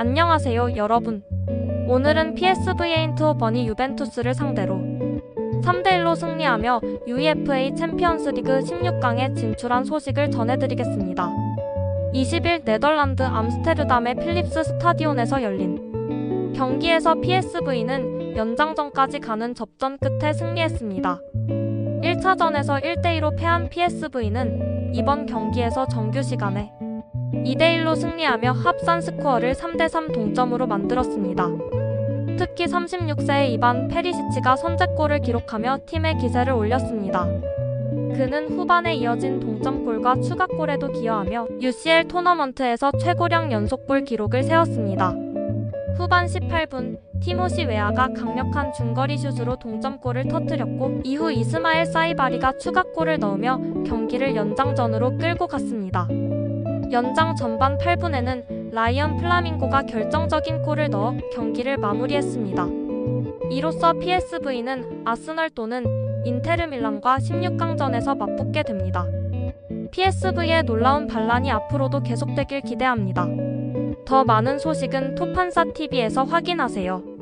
안녕하세요, 여러분. 오늘은 PSV 에인트호번이 유벤투스를 상대로 3대1로 승리하며 UEFA 챔피언스 리그 16강에 진출한 소식을 전해드리겠습니다. 20일 네덜란드 암스테르담의 필립스 스타디온에서 열린 경기에서 PSV는 연장전까지 가는 접전 끝에 승리했습니다. 1차전에서 1대2로 패한 PSV는 이번 경기에서 정규 시간에 2대1로 승리하며 합산 스코어를 3대3 동점으로 만들었습니다. 특히 36세의 이반 페리시치가 선제골을 기록하며 팀의 기세를 올렸습니다. 그는 후반에 이어진 동점골과 추가골에도 기여하며 UCL 토너먼트에서 최고령 연속골 기록을 세웠습니다. 후반 18분 티모시 웨아가 강력한 중거리 슛으로 동점골을 터뜨렸고 이후 이스마엘 사이바리가 추가골을 넣으며 경기를 연장전으로 끌고 갔습니다. 연장 전반 8분에는 라이언 플라밍고가 결정적인 골을 넣어 경기를 마무리했습니다. 이로써 PSV는 아스널 또는 인테르 밀란과 16강전에서 맞붙게 됩니다. PSV의 놀라운 반란이 앞으로도 계속되길 기대합니다. 더 많은 소식은 토판사 TV에서 확인하세요.